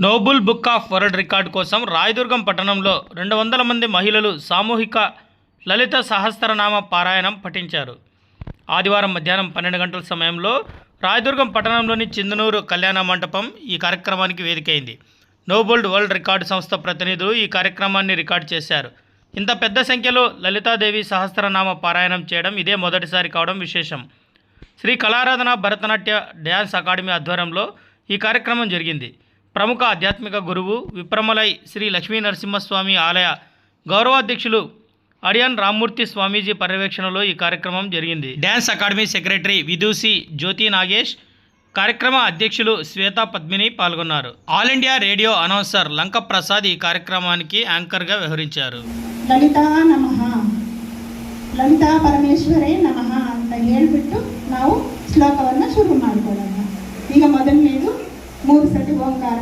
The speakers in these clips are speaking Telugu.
Noble book of world record కోసం రాయదుర్గం పట్టణంలో రెండు వందల మంది మహిళలు సామూహిక లలిత సహస్రనామ పారాయణం పఠించారు. ఆదివారం మధ్యాహ్నం పన్నెండు గంటల సమయంలో రాయదుర్గం పట్టణంలోని చిందనూరు కళ్యాణ మంటపం ఈ కార్యక్రమానికి వేదికైంది. నోబుల్డ్ వరల్డ్ రికార్డు సంస్థ ప్రతినిధులు ఈ కార్యక్రమాన్ని రికార్డు చేశారు. ఇంత పెద్ద సంఖ్యలో లలితాదేవి సహస్రనామ పారాయణం చేయడం ఇదే మొదటిసారి కావడం విశేషం. శ్రీ కళారాధన భరతనాట్య డ్యాన్స్ అకాడమీ ఆధ్వర్యంలో ఈ కార్యక్రమం జరిగింది. ప్రముఖ ఆధ్యాత్మిక గురువు విప్రమలై శ్రీ లక్ష్మీ నరసింహస్వామి ఆలయ గౌరవాధ్యక్షులు అడియన్ రామ్మూర్తి స్వామీజీ పర్యవేక్షణలో ఈ కార్యక్రమం జరిగింది. Dance academy secretary Vidushi Jyothi Nagesh కార్యక్రమ అధ్యక్షులు శ్వేత పద్మిని పాల్గొన్నారు. All India radio announcer Lanka Prasad ఈ కార్యక్రమానికి యాంకర్గా వ్యవహరించారు. లలితా నమ. ಲಲಿತಾ ಮೂರು ಸತಿ ಓಂಕಾರ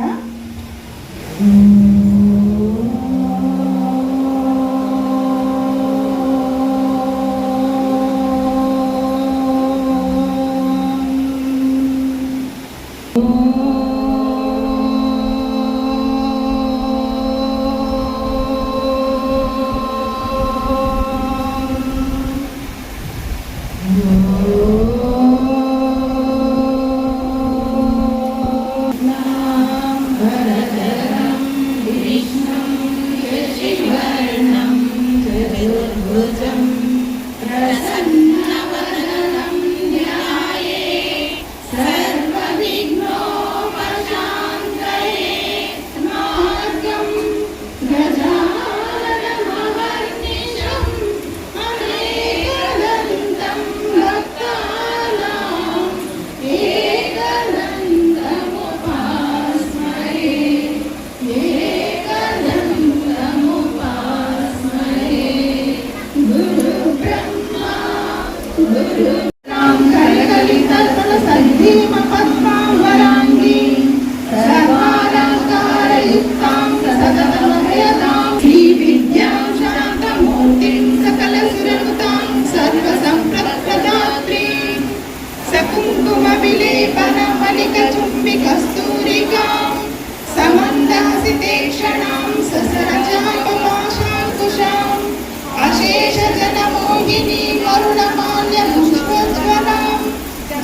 చుంబి కస్తూరికాం సమందాసితే క్షణాం ససరజాపపాశాంకుశాం అశేష జనమోహిని మరుణమాల్య పుష్పజ్వలాం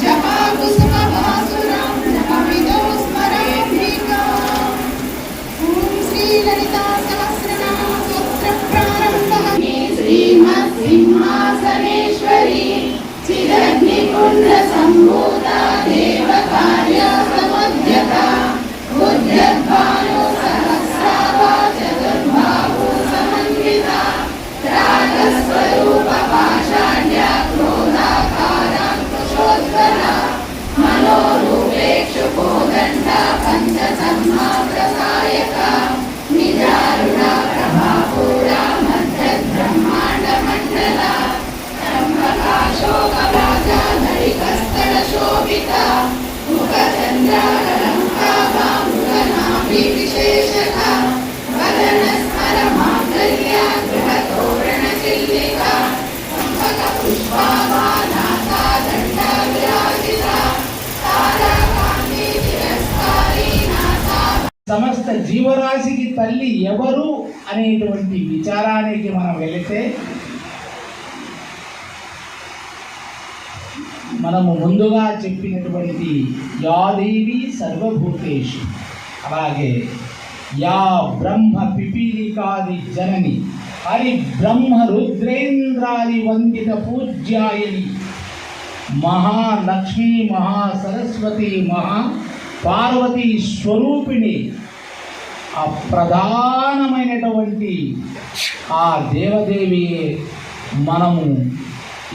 జపా కుసుమ భాసురాం నమవిదో స్మరాంబికాం ఓం శ్రీ లలితా సహస్రనామ సమస్త జీవరాశికి తల్లి ఎవరు అనేటువంటి విచారానికి మనం వెళితే మనము ముందుగా చెప్పినటువంటి యాదేవి సర్వభూతేషు. అలాగే యా బ్రహ్మ పిపీలికాది జనని హరి బ్రహ్మ రుద్రేంద్రాది వందిత పూజ్యాయని మహాలక్ష్మి మహాసరస్వతి మహా పార్వతీ స్వరూపిణి ఆ ప్రధానమైనటువంటి ఆ దేవదేవి మనము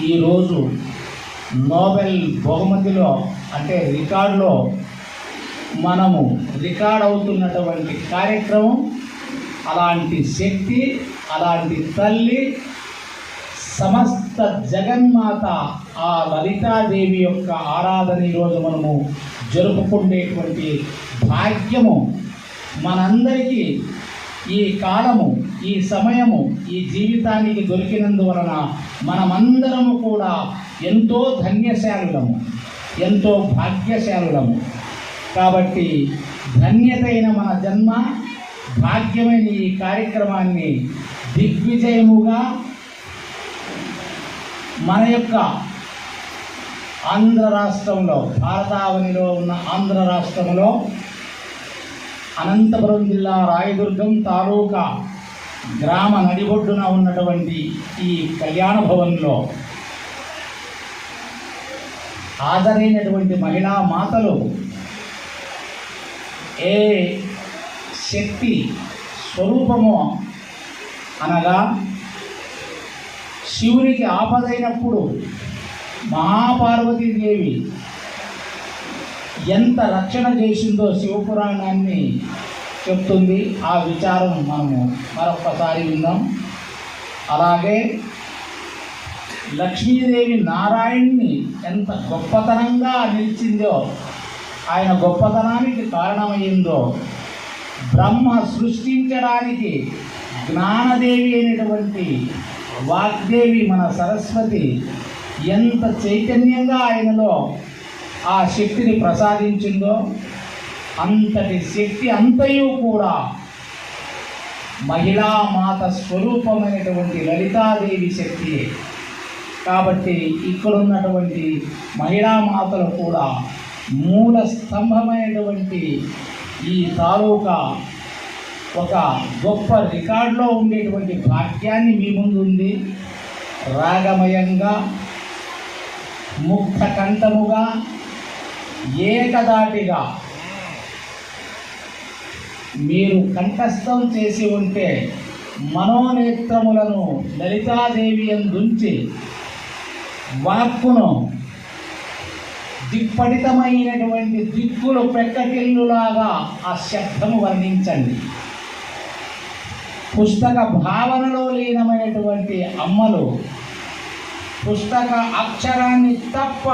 ఈరోజు నోబెల్ బహుమతిలో అంటే రికార్డులో మనము రికార్డ్ అవుతున్నటువంటి కార్యక్రమం అలాంటి శక్తి అలాంటి తల్లి సమస్త జగన్మాత ఆ లలితాదేవి యొక్క ఆరాధన ఈరోజు మనము జరుపుకునేటువంటి భాగ్యము మనందరికీ ఈ కాలము ఈ సమయము ఈ జీవితానికి దొరికినందువలన మనమందరము కూడా ఎంతో ధన్యశాలులము ఎంతో భాగ్యశాలులము. కాబట్టి ధన్యతైన మన జన్మ భాగ్యమైన ఈ కార్యక్రమాన్ని దిగ్విజయముగా మన యొక్క ఆంధ్ర రాష్ట్రంలో భారతావనిలో ఉన్న ఆంధ్ర రాష్ట్రంలో అనంతపురం జిల్లా రాయదుర్గం తాలూకా గ్రామ నడిబొడ్డున ఉన్నటువంటి ఈ కళ్యాణ భవన్లో హాజరైనటువంటి మహిళా మాతలు ఏ శక్తి స్వరూపమో అనగా శివునికి ఆపదైనప్పుడు మహాపార్వతీదేవి ఎంత రక్షణ చేసిందో శివపురాణాన్ని చెప్తుంది. ఆ విచారం మనము మరొకసారి విందాం. అలాగే లక్ష్మీదేవి నారాయణ్ణి ఎంత గొప్పతనంగా నిలిచిందో ఆయన గొప్పతనానికి కారణమైందో బ్రహ్మ సృష్టించడానికి జ్ఞానదేవి అయినటువంటి వాగ్దేవి మన సరస్వతి ఎంత చైతన్యంగా ఆయనలో ఆ శక్తిని ప్రసాదించిందో అంతటి శక్తి అంతయు కూడా మహిళా మాత స్వరూపమైనటువంటి లలితాదేవి శక్తి. కాబట్టి ఇక్కడ ఉన్నటువంటి మహిళా మాతలు కూడా మూల స్తంభమైనటువంటి ఈ తాలూకా ఒక గొప్ప రికార్డులో ఉండేటువంటి భాగ్యాన్ని మీ ముందు ఉంది. రాగమయంగా ముక్త కంఠముగా ఏకదాటిగా మీరు కంఠస్థం చేసి ఉంటే మనోనేత్రములను లలితాదేవి అందుంచి వాక్కును దిప్పటితమైనటువంటి దిక్కులు పెట్టకిల్లులాగా ఆ శబ్దము వర్ణించండి. పుస్తక భావనలో లీనమైనటువంటి అమ్మలు పుస్తక అక్షరాన్ని తప్ప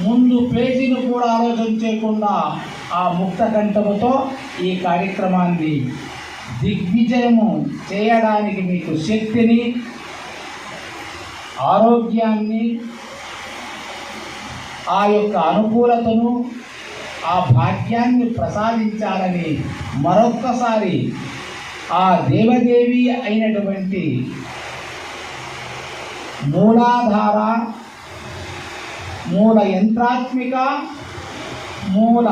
ముందు పేజీని కూడా ఆలోచన చేయకుండా ఆ ముక్త కంఠముతో ఈ కార్యక్రమాన్ని దిగ్విజయము చేయడానికి మీకు శక్తిని ఆరోగ్యాన్ని ఆ యొక్క అనుకూలతను ఆ భాగ్యాన్ని ప్రసాదించాలని మరొక్కసారి ఆ దేవదేవి అయినటువంటి మూలాధార మూల యంత్రాత్మిక మూల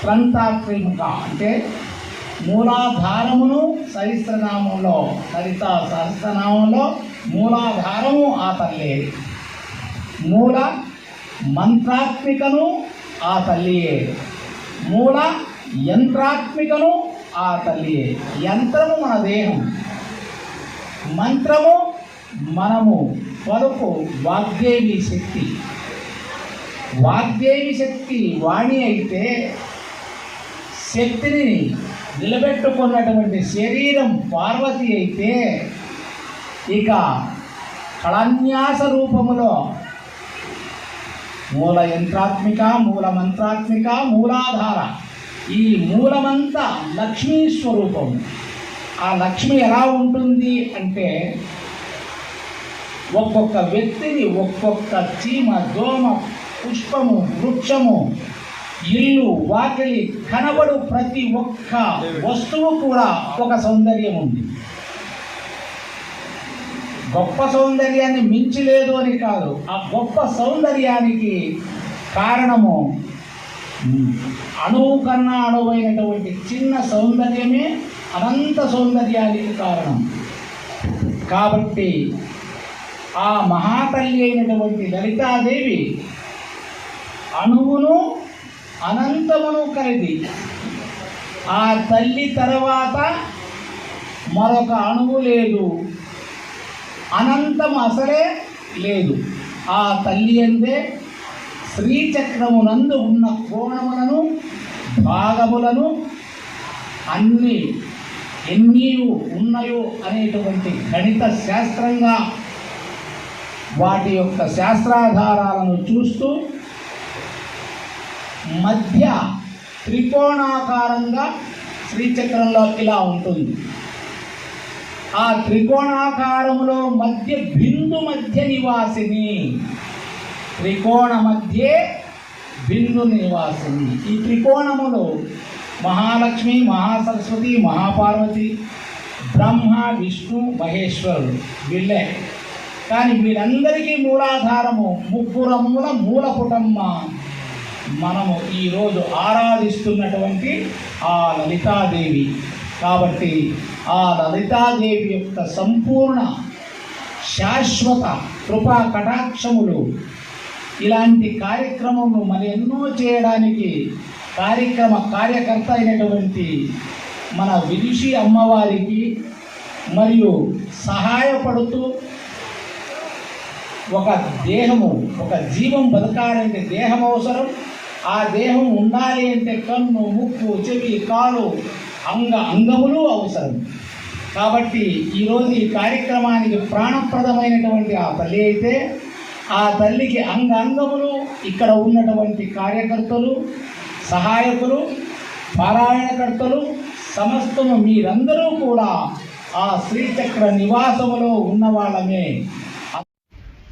త్రంతాత్మిక అంటే మూలాధారమును సహస్రనామంలో సరిత సహస్రనామంలో మూలాధారము ఆ తల్లి. మూల మంత్రాత్మికను ఆ తల్లియే మూల యంత్రాత్మికను ఆ తల్లియే యంత్రము మన దేహం. మంత్రము మనము కొరకు వాగ్దేవి శక్తి. వాగ్దేవి శక్తి వాణి అయితే శక్తిని నిలబెట్టుకున్నటువంటి శరీరం పార్వతి అయితే ఇక కళన్యాస రూపములో మూల యంత్రాత్మిక మూల మంత్రాత్మిక మూలాధార. ఈ మూలమంతా లక్ష్మీ స్వరూపం. ఆ లక్ష్మి ఎలా ఉంటుంది అంటే ఒక్కొక్క వ్యక్తిని ఒక్కొక్క చీమ దోమ పుష్పము వృక్షము ఇల్లు వాకిలి కనబడు ప్రతి ఒక్క వస్తువు కూడా ఒక సౌందర్యం ఉంది. గొప్ప సౌందర్యాన్ని మించిలేదు అని కాదు ఆ గొప్ప సౌందర్యానికి కారణము అణువు కన్నా అణువైనటువంటి చిన్న సౌందర్యమే అనంత సౌందర్యానికి కారణం. కాబట్టి ఆ మహాతల్లి అయినటువంటి లలితాదేవి అణువును అనంతమును కలిగి ఆ తల్లి తర్వాత మరొక అణువు లేదు. అనంతం అసలే లేదు. ఆ తల్లి అందే శ్రీచక్రమునందు ఉన్న కోణములను భాగములను అన్ని ఎన్నీ ఉన్నాయో అనేటువంటి గణిత శాస్త్రంగా వాటి యొక్క శాస్త్రాధారాలను చూస్తూ మధ్య త్రికోణాకారంగా శ్రీచక్రంలో ఇలా ఉంటుంది. ఆ త్రికోణాకారములో మధ్య బిందు మధ్య నివాసిని. త్రికోణ మధ్యే బిందు నివాసిని. ఈ త్రికోణములో మహాలక్ష్మి మహాసరస్వతి మహాపార్వతి బ్రహ్మ విష్ణు మహేశ్వరుడు వీళ్ళే. కానీ వీరందరికీ మూలాధారము. ముగ్గురముల మూల కుటుంబ మనము ఈరోజు ఆరాధిస్తున్నటువంటి ఆ లలితాదేవి. కాబట్టి ఆ లలితాదేవి యొక్క సంపూర్ణ శాశ్వత కృపా కటాక్షములు. ఇలాంటి కార్యక్రమము మన ఎన్నో చేయడానికి కార్యక్రమ కార్యకర్త అయినటువంటి మన విదుషి అమ్మవారికి మరియు సహాయపడుతూ ఒక దేహము ఒక జీవం బతకాలంటే దేహం అవసరం. ఆ దేహం ఉండాలి అంటే కన్ను ముక్కు చెవి కాలు అంగ అంగములు అవసరం. కాబట్టి ఈరోజు ఈ కార్యక్రమానికి ప్రాణప్రదమైనటువంటి ఆ తల్లి అయితే ఆ తల్లికి అంగ అంగములు ఇక్కడ ఉన్నటువంటి కార్యకర్తలు సహాయకులు పారాయణకర్తలు సమస్తము మీరందరూ కూడా ఆ శ్రీచక్ర నివాసములో ఉన్న వాళ్ళమే.